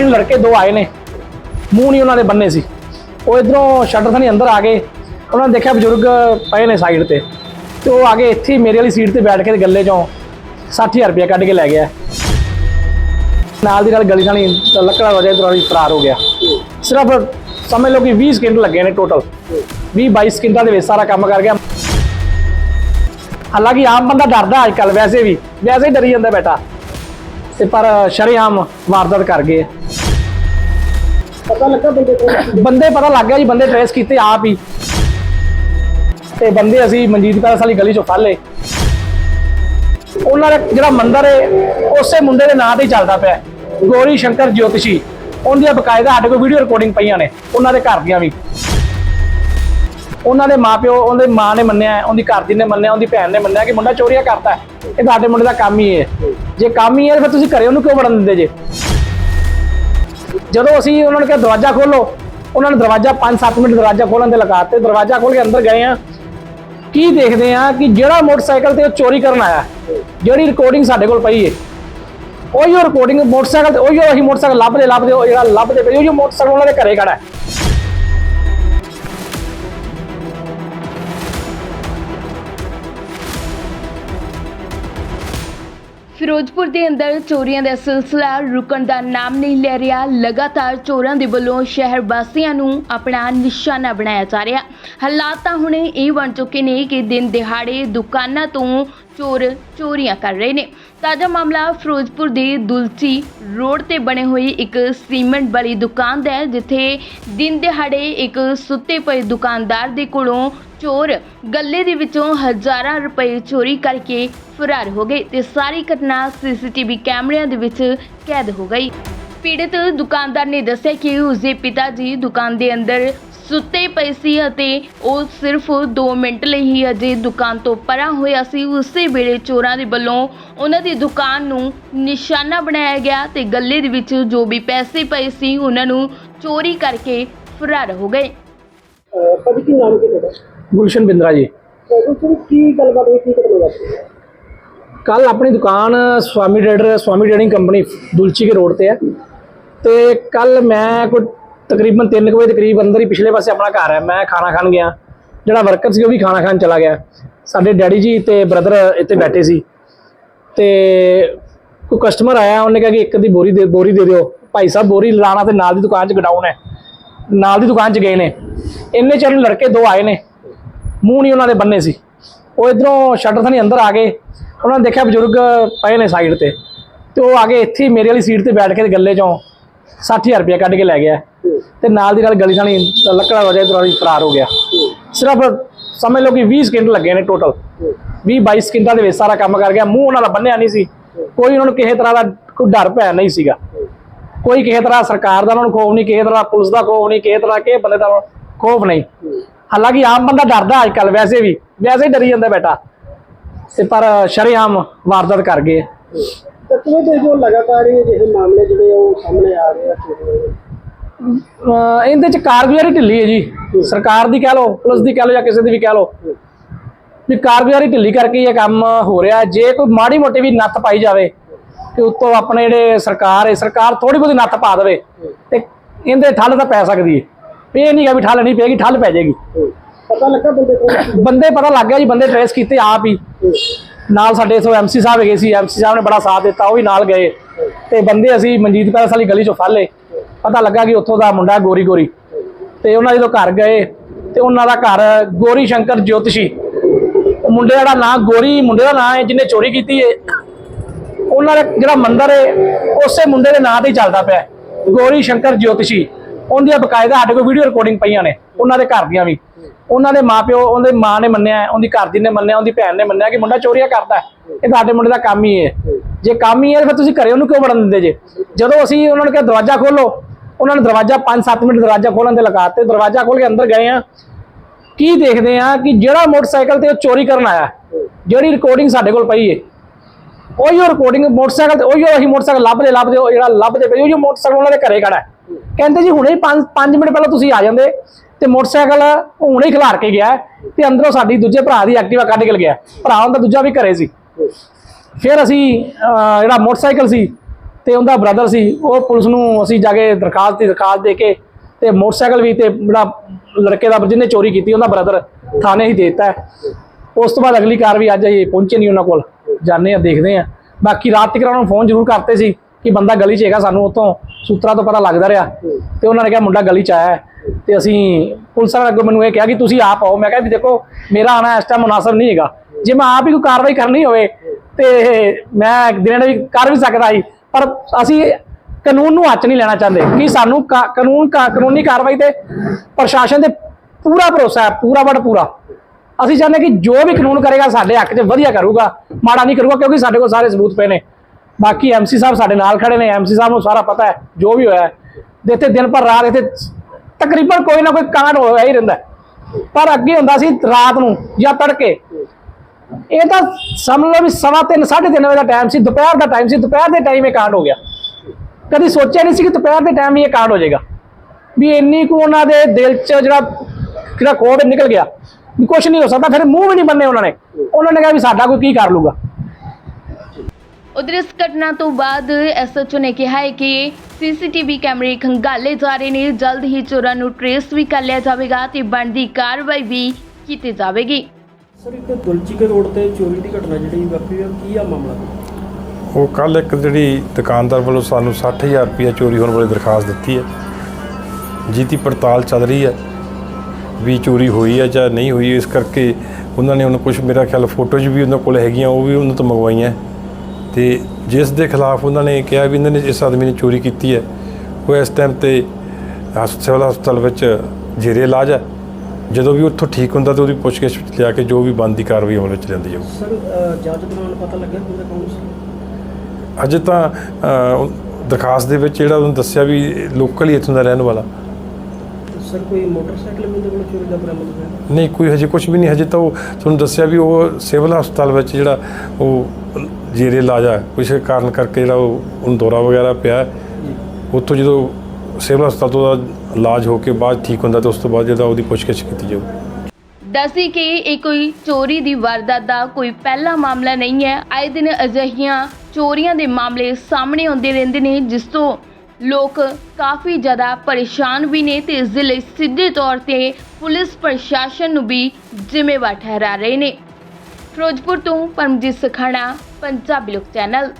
ਚਰਨ ਲੜਕੇ, ਦੋ ਆਏ ਨੇ। ਮੂੰਹ ਨਹੀਂ ਉਹਨਾਂ ਦੇ ਬੰਨੇ ਸੀ। ਉਹ ਇਧਰੋਂ ਸ਼ਟਰ ਥਾਣੀ ਅੰਦਰ ਆ ਗਏ। ਉਹਨਾਂ ਨੇ ਦੇਖਿਆ ਬਜ਼ੁਰਗ ਪਏ ਨੇ ਸਾਈਡ ਤੇ। ਤੇ ਉਹ ਆ ਕੇ ਇੱਥੇ ਮੇਰੇ ਵਾਲੀ ਸੀਟ ਤੇ ਬੈਠ ਕੇ ਗੱਲੇ ਚੋਂ 60000 ਰੁਪਇਆ ਕੱਢ ਕੇ ਲੈ ਗਿਆ। ਨਾਲ ਦੀ ਨਾਲ ਗਲੀ ਥਾਣੀ ਲੱਕੜਾ ਵਜੇ ਇਧਰੋਂ ਹੀ ਫਰਾਰ ਹੋ ਗਿਆ। ਸਿਰਫ ਸਮਝ ਲਓ ਕਿ 20 ਸਕਿੰਟ ਲੱਗੇ ਨੇ ਟੋਟਲ 20 22 ਸਕਿੰਟਾਂ ਦੇ ਵਿੱਚ ਸਾਰਾ ਕੰਮ ਕਰ ਗਿਆ। ਹਾਲਾਂਕਿ ਆਮ ਬੰਦਾ ਡਰਦਾ ਅੱਜ ਕੱਲ ਵੈਸੇ ਵੀ। ਵੈਸੇ ਹੀ ਡਰੀ ਜਾਂਦਾ ਬੇਟਾ ਤੇ ਪਰ ਸ਼ਰੇਆਮ ਵਾਰਦਾਤ ਕਰ ਗਏ ਪਤਾ ਲੱਗਾ ਬੰਦੇ ਕੋਲ? ਬੰਦੇ ਪਤਾ ਲੱਗ ਗਿਆ ਜੀ ਬੰਦੇ ਟ੍ਰੇਸ ਕੀਤੇ ਆਪ ਹੀ। ਤੇ ਬੰਦੇ ਅਸੀਂ ਮਨਜੀਤ ਪੈਲਸ ਵਾਲੀ ਗਲੀ ਚੋਂ ਫੜ ਲਏ। ਉਹਨਾਂ ਦਾ ਜਿਹੜਾ ਮੰਦਿਰ ਹੈ ਉਸੇ ਮੁੰਡੇ ਦੇ ਨਾਂ ਤੇ ਹੀ ਚੱਲਦਾ ਪਿਆ। ਗੌਰੀ ਸ਼ੰਕਰ ਜੋਤਿਸ਼ੀ। ਉਹਦੀਆਂ ਬਕਾਇਦਾ ਸਾਡੇ ਕੋਲ ਵੀਡੀਓ ਰਿਕਾਰਡਿੰਗ ਪਈਆਂ ਨੇ ਉਹਨਾਂ ਦੇ ਘਰ ਦੀਆਂ ਵੀ। ਉਹਨਾਂ ਦੇ ਮਾਪਿਓ ਉਹਦੇ ਮਾਂ ਨੇ ਮੰਨਿਆ ਉਹਦੀ ਘਰ ਦੀ ਨੇ ਮੰਨਿਆ ਉਹਦੀ ਭੈਣ ਨੇ ਮੰਨਿਆ ਕਿ ਮੁੰਡਾ ਚੋਰੀਆਂ ਕਰਦਾ ਇਹ ਤੁਹਾਡੇ ਮੁੰਡੇ ਦਾ ਕੰਮ ਹੀ ਹੈ। ਜੇ ਕੰਮ ਹੀ ਹੈ, ਫਿਰ ਤੁਸੀਂ ਘਰੇ ਉਹਨੂੰ ਕਿਉਂ ਵੜਨ ਦਿੰਦੇ ਜੇ? ਜਦੋਂ ਅਸੀਂ ਉਹਨਾਂ ਨੂੰ ਕਿਹਾ ਦਰਵਾਜ਼ਾ ਖੋਲੋ ਉਹਨਾਂ ਨੇ ਦਰਵਾਜ਼ਾ 5-7 ਮਿੰਟ ਦਰਵਾਜ਼ਾ ਖੋਲਣ ਤੇ ਲਗਾਤੇ ਦਰਵਾਜ਼ਾ ਖੋਲ ਕੇ ਅੰਦਰ ਗਏ ਆ ਕੀ ਦੇਖਦੇ ਆ ਕਿ ਜਿਹੜਾ ਮੋਟਰਸਾਈਕਲ ਤੇ ਉਹ ਚੋਰੀ ਕਰਨ ਆਇਆ, ਜਿਹੜੀ ਰਿਕਾਰਡਿੰਗ ਸਾਡੇ ਕੋਲ ਪਈ ਹੈ, ਉਹੀ ਰਿਕਾਰਡਿੰਗ ਮੋਟਰਸਾਈਕਲ ਤੇ, ਉਹੀ ਉਹੀ ਮੋਟਰਸਾਈਕਲ ਲੱਭਦੇ ਲੱਭਦੇ ਉਹ ਜਿਹੜਾ ਲੱਭਦੇ ਪਈ ਉਹੀ ਮੋਟਰਸਾਈਕਲ ਉਹਨਾਂ ਦੇ ਘਰੇ ਖੜਾ ਹੈ। ਫਿਰੋਜ਼ਪੁਰ ਦੇ ਅੰਦਰ ਚੋਰੀਆਂ ਦਾ ਸਿਲਸਿਲਾ ਰੁਕਣ ਦਾ ਨਾਮ ਨਹੀਂ ਲੈ ਰਿਹਾ। ਲਗਾਤਾਰ ਚੋਰਾਂ ਦੇ ਵੱਲੋਂ ਸ਼ਹਿਰ ਵਾਸੀਆਂ ਨੂੰ ਆਪਣਾ ਨਿਸ਼ਾਨਾ ਬਣਾਇਆ ਜਾ ਰਿਹਾ। ਹਾਲਾਤ ਤਾਂ ਹੁਣ ਇਹ ਬਣ ਚੁੱਕੇ ਨੇ ਕਿ ਦਿਨ ਦਿਹਾੜੇ ਦੁਕਾਨਾਂ ਤੋਂ ਚੋਰ ਚੋਰੀਆਂ ਕਰ ਰਹੇ ਨੇ। ਤਾਜ਼ਾ ਮਾਮਲਾ ਫਿਰੋਜ਼ਪੁਰ ਦੇ ਦੁਲਚੀ ਰੋਡ ਤੇ ਬਣੇ ਹੋਈ ਇੱਕ ਸੀਮੈਂਟ ਵਾਲੀ ਦੁਕਾਨ ਦਾ ਹੈ, ਜਿੱਥੇ ਦਿਨ ਦਿਹਾੜੇ ਇੱਕ ਸੁੱਤੇ ਪਏ ਦੁਕਾਨਦਾਰ ਦੇ ਕੋਲੋਂ ਚੋਰ ਗੱਲੇ ਦੇ ਵਿੱਚੋਂ ਹਜ਼ਾਰਾਂ ਰੁਪਏ ਚੋਰੀ ਕਰਕੇ ਫਰਾਰ ਹੋ ਗਏ ਤੇ ਸਾਰੀ ਘਟਨਾ ਸੀਸੀਟੀਵੀ ਕੈਮਰਿਆਂ ਦੇ ਵਿੱਚ ਕੈਦ ਹੋ ਗਈ। ਪੀੜਤ ਦੁਕਾਨਦਾਰ ਨੇ ਦੱਸਿਆ ਕਿ ਉਸਦੇ ਪਿਤਾ ਜੀ ਦੁਕਾਨ ਦੇ ਅੰਦਰ ਸੁੱਤੇ ਪਏ ਸੀ ਅਤੇ ਉਹ ਸਿਰਫ 2 ਮਿੰਟ ਲਈ ਹੀ ਅਜੇ ਦੁਕਾਨ ਤੋਂ ਪਰਾਂ ਹੋਇਆ ਸੀ। ਉਸੇ ਵੇਲੇ ਚੋਰਾਂ ਦੇ ਵੱਲੋਂ ਉਹਨਾਂ ਦੀ ਦੁਕਾਨ ਨੂੰ ਨਿਸ਼ਾਨਾ ਬਣਾਇਆ ਗਿਆ ਤੇ ਗੱਲੇ ਦੇ ਵਿੱਚ ਜੋ ਵੀ ਪੈਸੇ ਪਏ ਸੀ ਉਹਨਾਂ ਨੂੰ ਚੋਰੀ ਕਰਕੇ ਫਰਾਰ ਹੋ ਗਏ। ਭਾਜੀ ਕੀ ਨਾਮ ਕੀ ਤੁਹਾਡਾ? ਗੁਲਸ਼ਨ ਬਿੰਦਰਾ ਜੀ। ਤੁਸੀਂ ਕੀ ਗੱਲਬਾਤ ਹੋਈ? ਕੀ ਕਰਨਾ ਵਾਸਤੇ ਕੱਲ ਆਪਣੀ ਦੁਕਾਨ Swami trader Swami trading company Dulchi Ke road ਤੇ ਹੈ। ਤੇ ਕੱਲ ਮੈਂ ਕੋਈ ਤਕਰੀਬਨ 3 ਵਜੇ ਦੇ ਕਰੀਬ ਅੰਦਰ ਹੀ ਪਿਛਲੇ ਪਾਸੇ ਆਪਣਾ ਘਰ ਹੈ। ਮੈਂ ਖਾਣਾ ਖਾਣ ਗਿਆ। ਜਿਹੜਾ ਵਰਕਰ ਸੀ ਉਹ ਵੀ ਖਾਣਾ ਖਾਣ ਚਲਾ ਗਿਆ। ਸਾਡੇ ਡੈਡੀ ਜੀ ਤੇ ਬ੍ਰਦਰ ਇੱਥੇ ਬੈਠੇ ਸੀ। ਤੇ ਕੋਈ ਕਸਟਮਰ ਆਇਆ, ਉਹਨੇ ਕਿਹਾ ਕਿ ਇੱਕ ਦੀ ਬੋਰੀ ਦੇ ਬੋਰੀ ਦੇ ਦਿਓ। ਭਾਈ ਸਾਹਿਬ, ਬੋਰੀ ਲਾਣਾ ਤੇ ਨਾਲ ਦੀ ਦੁਕਾਨ 'ਚ ਗਡਾਊਨ ਹੈ। ਨਾਲ ਦੀ ਦੁਕਾਨ 'ਚ ਗਏ ਨੇ। ਇੰਨੇ ਚਿਰ ਲੜਕੇ ਦੋ ਆਏ ਨੇ। ਮੂੰਹ ਨਹੀਂ ਉਹਨਾਂ ਦੇ ਬੰਨੇ ਸੀ। ਉਹ ਇਧਰੋਂ ਸ਼ਟਰ ਥਾਣੀ ਅੰਦਰ ਆ ਗਏ। ਉਹਨਾਂ ਨੇ ਦੇਖਿਆ ਬਜ਼ੁਰਗ ਪਏ ਨੇ ਸਾਈਡ ਤੇ। ਤੇ ਉਹ ਆ ਕੇ ਇੱਥੇ ਮੇਰੇ ਵਾਲੀ ਸੀਟ ਤੇ ਬੈਠ ਕੇ ਗੱਲੇ ਚੋਂ 60000 ਰੁਪਇਆ ਕੱਢ ਕੇ ਲੈ ਗਿਆ। ਤੇ ਨਾਲ ਦੀ ਨਾਲ ਗਲੀ ਥਾਣੀ ਲੱਕੜਾ ਵਜੇ ਇਧਰੋਂ ਫਰਾਰ ਹੋ ਗਿਆ। ਸਿਰਫ ਸਮਝ ਲਓ ਕਿ 20 ਸਕਿੰਟ ਲੱਗੇ ਨੇ ਟੋਟਲ 20 22 ਸਕਿੰਟਾਂ ਦੇ ਵਿੱਚ ਸਾਰਾ ਕੰਮ ਕਰ ਗਿਆ। ਮੂੰਹ ਉਹਨਾਂ ਦਾ ਬੰਨਿਆ ਨਹੀਂ ਸੀ। ਕੋਈ ਉਹਨਾਂ ਨੂੰ ਕਿਸੇ ਤਰ੍ਹਾਂ ਦਾ ਕੋਈ ਡਰ ਭੈ ਨਹੀਂ ਸੀਗਾ। ਕੋਈ ਕਿਸੇ ਤਰ੍ਹਾਂ ਸਰਕਾਰ ਦਾ ਉਹਨਾਂ ਨੂੰ ਖੋਫ ਨਹੀਂ, ਕਿਸੇ ਤਰ੍ਹਾਂ ਪੁਲਿਸ ਦਾ ਖੋਫ ਨਹੀਂ, ਕਿਸੇ ਤਰ੍ਹਾਂ ਕਿਸੇ ਬੰਦੇ ਦਾ ਖੋਫ ਨਹੀਂ। ਹਾਲਾਂਕਿ ਆਮ ਬੰਦਾ ਡਰਦਾ ਅੱਜ ਕੱਲ ਵੈਸੇ ਵੀ। ਵੈਸੇ ਹੀ ਡਰੀ ਜਾਂਦਾ ਬੇਟਾ। ਤੇ ਪਰ ਸ਼ਰੇਆਮ ਵਾਰਦਾਤ ਕਰ ਗਏ। ਤਾਂ ਦੇ ਜੋ ਲਗਾਤਾਰ ਇਹ ਜਿਹੇ ਮਾਮਲੇ ਜਿਹੜੇ ਉਹ ਸਾਹਮਣੇ ਆ ਰਹੇ ਆ ਇਹਦੇ ਚ ਕਾਰਗੁਜ਼ਾਰੀ ਢਿੱਲੀ ਹੈ ਜੀ। ਸਰਕਾਰ ਦੀ ਕਹਿ ਲਓ ਪੁਲਿਸ ਦੀ ਕਹਿ ਲਓ ਜਾਂ ਕਿਸੇ ਦੀ ਵੀ ਕਹਿ ਲਓ ਵੀ ਕਾਰਗੁਜ਼ਾਰੀ ਢਿੱਲੀ ਕਰਕੇ ਇਹ ਕੰਮ ਹੋ ਰਿਹਾ ਜੇ ਕੋਈ ਮਾੜੀ ਮੋਟੀ ਵੀ ਨੱਥ ਪਾਈ ਜਾਵੇ ਕਿ ਉੱਤੋਂ ਆਪਣੇ ਜਿਹੜੇ ਸਰਕਾਰ ਹੈ ਸਰਕਾਰ ਥੋੜੀ ਬਹੁਤੀ ਨੱਥ ਪਾ ਦੇਵੇ ਤੇ ਇਹਦੇ ਠੱਲ ਤਾਂ ਪੈ ਸਕਦੀ ਹੈ। ਇਹ ਨਹੀਂ ਗਾ ਵੀ ਠੱਲ ਨਹੀਂ ਪਏਗੀ ਠੱਲ ਪੈ ਜਾਏਗੀ। ਪਤਾ ਲੱਗਾ ਬੰਦੇ ਬੰਦੇ ਪਤਾ ਲੱਗ ਗਿਆ ਜੀ ਬੰਦੇ ਟ੍ਰੇਸ ਕੀਤੇ ਆਪ ਹੀ। ਨਾਲ ਸਾਡੇ ਇਥੋਂ ਐਮਸੀ ਸਾਹਿਬ ਹੈਗੇ ਸੀ ਐਮਸੀ ਸਾਹਿਬ ਨੇ ਬੜਾ ਸਾਥ ਦਿੱਤਾ ਉਹ ਵੀ ਨਾਲ ਗਏ। ਤੇ ਬੰਦੇ ਅਸੀਂ ਮਨਜੀਤ ਪੈਲਸ ਵਾਲੀ ਗਲੀ ਚੋਂ ਫੜ ਲਏ। ਪਤਾ ਲੱਗਾ ਕਿ ਉੱਥੋਂ ਦਾ ਮੁੰਡਾ ਗੋਰੀ ਗੋਰੀ। ਤੇ ਉਹਨਾਂ ਜਦੋਂ ਘਰ ਗਏ, ਤੇ ਉਹਨਾਂ ਦਾ ਘਰ ਗੋਰੀ ਸ਼ੰਕਰ ਜੋਤਸ਼ੀ। ਮੁੰਡੇ ਦਾ ਨਾਂ ਗੋਰੀ, ਮੁੰਡੇ ਦਾ ਨਾਂ ਹੈ ਜਿਹਨੇ ਚੋਰੀ ਕੀਤੀ ਹੈ ਉਹਨਾਂ ਦਾ ਜਿਹੜਾ ਮੰਦਰ ਹੈ ਉਸੇ ਮੁੰਡੇ ਦੇ ਨਾਂ ਤੇ ਹੀ ਚੱਲਦਾ ਪਿਆ। ਹੈ। ਗੌਰੀ ਸ਼ੰਕਰ ਜੋਤਸ਼ੀ। ਉਹਦੀਆਂ ਬਕਾਇਦਾ ਸਾਡੇ ਕੋਲ ਵੀਡੀਓ ਰਿਕਾਰਡਿੰਗ ਪਈਆਂ ਨੇ, ਉਹਨਾਂ ਦੇ ਘਰ ਦੀਆਂ ਵੀ। ਉਹਨਾਂ ਦੇ ਮਾਪਿਓ, ਉਹਦੇ ਮਾਂ ਨੇ ਮੰਨਿਆ, ਉਹਦੀ ਘਰ ਦੀ ਨੇ ਮੰਨਿਆ, ਉਹਦੀ ਭੈਣ ਨੇ ਮੰਨਿਆ ਕਿ ਮੁੰਡਾ ਚੋਰੀਆਂ ਕਰਦਾ ਇਹ ਤੁਹਾਡੇ ਮੁੰਡੇ ਦਾ ਕੰਮ ਹੀ ਹੈ ਜੇ ਕੰਮ ਹੀ ਹੈ ਫਿਰ ਤੁਸੀਂ ਘਰੇ ਉਹਨੂੰ ਕਿਉਂ ਵੜਨ ਦਿੰਦੇ ਜੇ? ਜਦੋਂ ਅਸੀਂ ਉਹਨਾਂ ਨੂੰ ਕਿਹਾ, ਦਰਵਾਜ਼ਾ ਖੋਲੋ ਉਹਨਾਂ ਨੇ ਦਰਵਾਜ਼ਾ 5-7 ਮਿੰਟ ਦਰਵਾਜ਼ਾ ਖੋਲਣ ਤੇ ਲਗਾਤੇ ਦਰਵਾਜ਼ਾ ਖੋਲ ਕੇ ਅੰਦਰ ਗਏ ਆ। ਕੀ ਦੇਖਦੇ ਆ ਕਿ ਜਿਹੜਾ ਮੋਟਰਸਾਈਕਲ ਤੇ ਉਹ ਚੋਰੀ ਕਰਨ ਆਇਆ, ਜਿਹੜੀ ਰਿਕਾਰਡਿੰਗ ਸਾਡੇ ਕੋਲ ਪਈ ਹੈ ਉਹੀ ਰਿਕਾਰਡਿੰਗ ਮੋਟਰਸਾਈਕਲ ਤੇ, ਉਹੀ ਅਸੀਂ ਮੋਟਰਸਾਈਕਲ ਲੱਭਦੇ ਲੱਭਦੇ ਉਹ ਜਿਹੜਾ ਲੱਭਦੇ ਪਏ, ਉਹੀ ਮੋਟਰਸਾਈਕਲ ਉਹਨਾਂ ਦੇ ਘਰੇ ਖੜਾ ਕਹਿੰਦੇ ਜੀ ਹੁਣੇ 5 5 ਮਿੰਟ ਪਹਿਲਾਂ ਤੁਸੀਂ ਆ ਜਾਂਦੇ ਤੇ ਮੋਟਰਸਾਈਕਲ ਹੁਣੇ ਹੀ ਖਿਲਾਰ ਕੇ ਗਿਆ ਤੇ ਅੰਦਰੋਂ ਸਾਡੀ ਦੂਜੇ ਭਰਾ ਦੀ ਐਕਟਿਵਾ ਕੱਢ ਕੇ ਗਿਆ। ਭਰਾ ਉਹਦਾ ਦੂਜਾ ਵੀ ਘਰੇ ਸੀ। ਫਿਰ ਅਸੀਂ ਜਿਹੜਾ ਮੋਟਰਸਾਈਕਲ ਸੀ ਤੇ ਉਹਦਾ ਬ੍ਰਦਰ ਸੀ, ਉਹ ਪੁਲਿਸ ਨੂੰ ਅਸੀਂ ਜਾ ਕੇ ਦਰਖਾਸਤ ਦੀ ਦਰਖਾਸਤ ਦੇ ਕੇ ਤੇ ਮੋਟਰਸਾਈਕਲ ਵੀ ਤੇ ਜਿਹੜਾ ਲੜਕੇ ਦਾ ਜਿਹਨੇ ਚੋਰੀ ਕੀਤੀ ਉਹਦਾ ਬ੍ਰਦਰ ਥਾਣੇ ਹੀ ਦੇ ਦਿੱਤਾ ਉਸ ਤੋਂ ਬਾਅਦ ਅਗਲੀ ਕਾਰ ਵੀ ਅੱਜ ਅਸੀਂ ਪਹੁੰਚੇ ਨਹੀਂ ਉਹਨਾਂ ਕੋਲ ਜਾਣੇ ਆ ਦੇਖਦੇ ਆ ਬਾਕੀ ਰਾਤ ਤੱਕ ਉਹਨਾਂ ਨੂੰ ਫੋਨ ਜ਼ਰੂਰ ਕਰਤੇ ਸੀ ਕਿ ਬੰਦਾ ਗਲੀ 'ਚ ਹੈਗਾ ਸਾਨੂੰ ਉੱਥੋਂ ਸੂਤਰਾਂ ਤੋਂ ਪਤਾ ਲੱਗਦਾ ਰਿਹਾ ਤੇ ਉਹਨਾਂ ਨੇ ਕਿਹਾ ਮੁੰਡਾ ਗਲੀ 'ਚ ਆਇਆ ਹੈ। ਤੇ ਅਸੀਂ ਪੁਲਿਸ ਵਾਲਿਆਂ ਅੱਗੇ ਮੈਨੂੰ ਇਹ ਕਿਹਾ ਕਿ ਤੁਸੀਂ ਆਪ ਆਓ। ਮੈਂ ਕਿਹਾ ਵੀ ਦੇਖੋ, ਮੇਰਾ ਆਣਾ ਇਸ ਟਾਈਮ ਮੁਨਾਸਬ ਨਹੀਂ ਹੈਗਾ। ਜੇ ਮੈਂ ਆਪ ਹੀ ਕੋਈ ਕਾਰਵਾਈ ਕਰਨੀ ਹੋਵੇ ਤੇ ਮੈਂ ਦਿਨੇ ਵੀ ਕਰ ਵੀ ਸਕਦਾ ਸੀ। ਪਰ ਅਸੀਂ ਕਾਨੂੰਨ ਨੂੰ ਹੱਥ ਨਹੀਂ ਲੈਣਾ ਚਾਹੁੰਦੇ ਕਿ ਸਾਨੂੰ ਕਾ- ਕਾਨੂੰਨ ਕਾ- ਕਾਨੂੰਨੀ ਕਾਰਵਾਈ ਤੇ ਪ੍ਰਸ਼ਾਸਨ ਤੇ ਪੂਰਾ ਭਰੋਸਾ ਹੈ, ਪੂਰਾ ਬੜ ਪੂਰਾ। ਅਸੀਂ ਚਾਹੁੰਦੇ ਕਿ ਜੋ ਵੀ ਕਾਨੂੰਨ ਕਰੇਗਾ ਸਾਡੇ ਹੱਕ 'ਚ ਵਧੀਆ ਕਰੂਗਾ, ਮਾੜਾ ਨਹੀਂ ਕਰੂਗਾ ਕਿਉਂਕਿ ਸਾਡੇ ਕੋਲ ਸਾਰੇ ਸਬੂਤ ਪਏ ਨੇ। ਬਾਕੀ ਐਮਸੀ ਸਾਹਿਬ ਸਾਡੇ ਨਾਲ ਖੜੇ ਨੇ ਐਮਸੀ ਸਾਹਿਬ ਨੂੰ ਸਾਰਾ ਪਤਾ ਹੈ, ਜੋ ਵੀ ਹੋਇਆ ਹੈ। ਇੱਥੇ ਦਿਨ ਪਰ ਰਾਤ ਇੱਥੇ ਤਕਰੀਬਨ ਕੋਈ ਨਾ ਕੋਈ ਕਾਂਡ ਹੋਇਆ ਹੀ ਰਹਿੰਦਾ ਪਰ ਅੱਗੇ ਹੁੰਦਾ ਸੀ ਰਾਤ ਨੂੰ ਜਾਂ ਤੜਕੇ ਇਹ ਤਾਂ ਸਮਝ ਲਓ ਵੀ ਸਵਾ ਤਿੰਨ, ਸਾਢੇ ਤਿੰਨ ਵਜੇ ਦਾ ਟਾਈਮ ਸੀ, ਦੁਪਹਿਰ ਦਾ ਟਾਈਮ ਸੀ, ਦੁਪਹਿਰ ਦੇ ਟਾਈਮ ਇਹ ਕਾਂਡ ਹੋ ਗਿਆ। ਕਦੀ ਸੋਚਿਆ ਨਹੀਂ ਸੀ ਕਿ ਦੁਪਹਿਰ ਦੇ ਟਾਈਮ ਇਹ ਕਾਂਡ ਹੋ ਜਾਏਗਾ। ਵੀ ਇੰਨੀ ਕੁ ਉਹਨਾਂ ਦੇ ਦਿਲ 'ਚ ਜਿਹੜਾ ਜਿਹੜਾ ਕੋਡ ਨਿਕਲ ਗਿਆ, ਵੀ ਕੁਝ ਨਹੀਂ ਹੋ ਸਕਦਾ, ਫਿਰ ਮੂੰਹ ਵੀ ਨਹੀਂ ਬੰਨੇ ਉਹਨਾਂ ਨੇ। ਉਹਨਾਂ ਨੇ ਕਿਹਾ ਵੀ ਸਾਡਾ ਕੋਈ ਕੀ ਕਰ ਲੂਗਾ ਉਧਰ ਇਸ ਘਟਨਾ ਤੋਂ ਬਾਅਦ ਐਸਐਚਓ ਨੇ ਕਿਹਾ ਹੈ ਕਿ ਸੀਸੀਟੀਵੀ ਕੈਮਰੇ ਖੰਗਾਲੇ ਜਾ ਰਹੇ ਨੇ। ਜਲਦ ਹੀ ਚੋਰਾਂ ਨੂੰ ਟਰੇਸ ਵੀ ਕਰ ਲਿਆ ਜਾਵੇਗਾ ਤੇ ਬਣਦੀ ਕਾਰਵਾਈ ਵੀ ਕੀਤੀ ਜਾਵੇਗੀ। ਸਰ, ਇੱਕ ਦੁਲਚੀ ਰੋਡ ਤੇ ਚੋਰੀ ਦੀ ਘਟਨਾ ਜਿਹੜੀ ਵਾਪਰੀ ਹੈ ਕੀ ਆ ਮਾਮਲਾ? ਉਹ ਕੱਲ ਇੱਕ ਜਿਹੜੀ ਦੁਕਾਨਦਾਰ ਵੱਲੋਂ ਸਾਨੂੰ 60000 ਰੁਪਏ ਚੋਰੀ ਹੋਣ ਵਾਲੀ ਦਰਖਾਸਤ ਦਿੱਤੀ ਹੈ। ਜਿਹਦੀ ਪੜਤਾਲ ਚੱਲ ਰਹੀ ਹੈ ਵੀ ਚੋਰੀ ਹੋਈ ਹੈ ਜਾਂ ਨਹੀਂ ਹੋਈ ਇਸ ਕਰਕੇ ਉਹਨਾਂ ਨੇ ਹੁਣ ਕੁਝ ਮੇਰਾ ਖਿਆਲ ਫੋਟੋਜ਼ ਵੀ ਉਹਨਾਂ ਕੋਲ ਹੈਗੀਆਂ, ਉਹ ਵੀ ਉਹਨਾਂ ਤੋਂ ਮੰਗਵਾਈਆਂ। ਤੇ ਜਿਸ ਦੇ ਖਿਲਾਫ ਉਹਨਾਂ ਨੇ ਕਿਹਾ ਵੀ ਇਹਨਾਂ ਨੇ ਇਸ ਆਦਮੀ ਨੇ ਚੋਰੀ ਕੀਤੀ ਹੈ, ਉਹ ਇਸ ਟਾਈਮ ਤੇ ਸਿਵਲ ਹਸਪਤਾਲ ਵਿੱਚ ਜੇਰੇ ਇਲਾਜ ਹੈ। ਜਦੋਂ ਵੀ ਉੱਥੋਂ ਠੀਕ ਹੁੰਦਾ ਤੇ ਉਹਦੀ ਪੁੱਛਗਿੱਛ ਵਿੱਚ ਲਿਆ ਕੇ ਜੋ ਵੀ ਬਣਦੀ ਕਾਰਵਾਈ ਅਮਲ ਵਿੱਚ ਲਿਆਂਦੀ ਜਾਊ। ਸਰ ਜਾਂਚ ਦੌਰਾਨ ਪਤਾ ਲੱਗਿਆ ਬੰਦਾ ਕੌਣ ਸੀ? ਅਜੇ ਤਾਂ ਦਰਖਾਸਤ ਦੇ ਵਿੱਚ ਜਿਹੜਾ ਉਹਨੂੰ ਦੱਸਿਆ ਵੀ ਲੋਕਲ ਹੀ ਇੱਥੋਂ ਦਾ ਰਹਿਣ ਵਾਲਾ। ਸਰ ਕੋਈ ਮੋਟਰਸਾਈਕਲ ਵੀ ਉਹਦੇ ਕੋਲ ਚੋਰੀ ਦਾ ਬਰਾਮਦ ਹੋਇਆ? ਨਹੀਂ ਕੋਈ ਹਜੇ ਕੁਝ ਵੀ ਨਹੀਂ ਹਜੇ ਤਾਂ ਉਹ ਤੁਹਾਨੂੰ ਦੱਸਿਆ ਵੀ ਉਹ ਸਿਵਲ ਹਸਪਤਾਲ ਵਿੱਚ ਜਿਹੜਾ ਉਹ ਜੇਰੇ ਇਲਾਜ ਆ ਕਿਸੇ ਕਾਰਨ ਕਰਕੇ ਜਿਹੜਾ ਉਹ ਉਹਨੂੰ ਦੌਰਾ ਵਗੈਰਾ ਪਿਆ। ਉੱਥੋਂ ਜਦੋਂ ਸਿਵਲ ਹਸਪਤਾਲ ਤੋਂ ਇਲਾਜ ਹੋ ਕੇ ਬਾਅਦ ਠੀਕ ਹੁੰਦਾ ਤਾਂ ਉਸ ਤੋਂ ਬਾਅਦ ਜਿਹੜਾ ਉਹਦੀ ਪੁੱਛਗਿੱਛ ਕੀਤੀ ਜਾਊ। ਦੱਸੀ ਕਿ ਇਹ ਕੋਈ ਚੋਰੀ ਦੀ ਵਾਰਦਾਤ ਦਾ ਕੋਈ ਪਹਿਲਾ ਮਾਮਲਾ ਨਹੀਂ ਹੈ। ਆਏ ਦਿਨ ਅਜਿਹੀਆਂ ਚੋਰੀਆਂ ਦੇ ਮਾਮਲੇ ਸਾਹਮਣੇ ਆਉਂਦੇ ਰਹਿੰਦੇ ਨੇ, ਜਿਸ ਤੋਂ ਲੋਕ ਕਾਫੀ ਜ਼ਿਆਦਾ ਪਰੇਸ਼ਾਨ ਵੀ ਨੇ ਤੇ ਇਸ ਦੇ ਲਈ ਸਿੱਧੇ ਤੌਰ ਤੇ ਪੁਲਿਸ ਪ੍ਰਸ਼ਾਸਨ ਨੂੰ ਵੀ ਜ਼ਿੰਮੇਵਾਰ ਠਹਿਰਾ ਰਹੇ ਨੇ। ਫਿਰੋਜ਼ਪੁਰ ਤੋਂ ਪਰਮਜੀਤ ਸਖਾਣਾ, ਪੰਜਾਬੀ ਲੋਕ ਚੈਨਲ।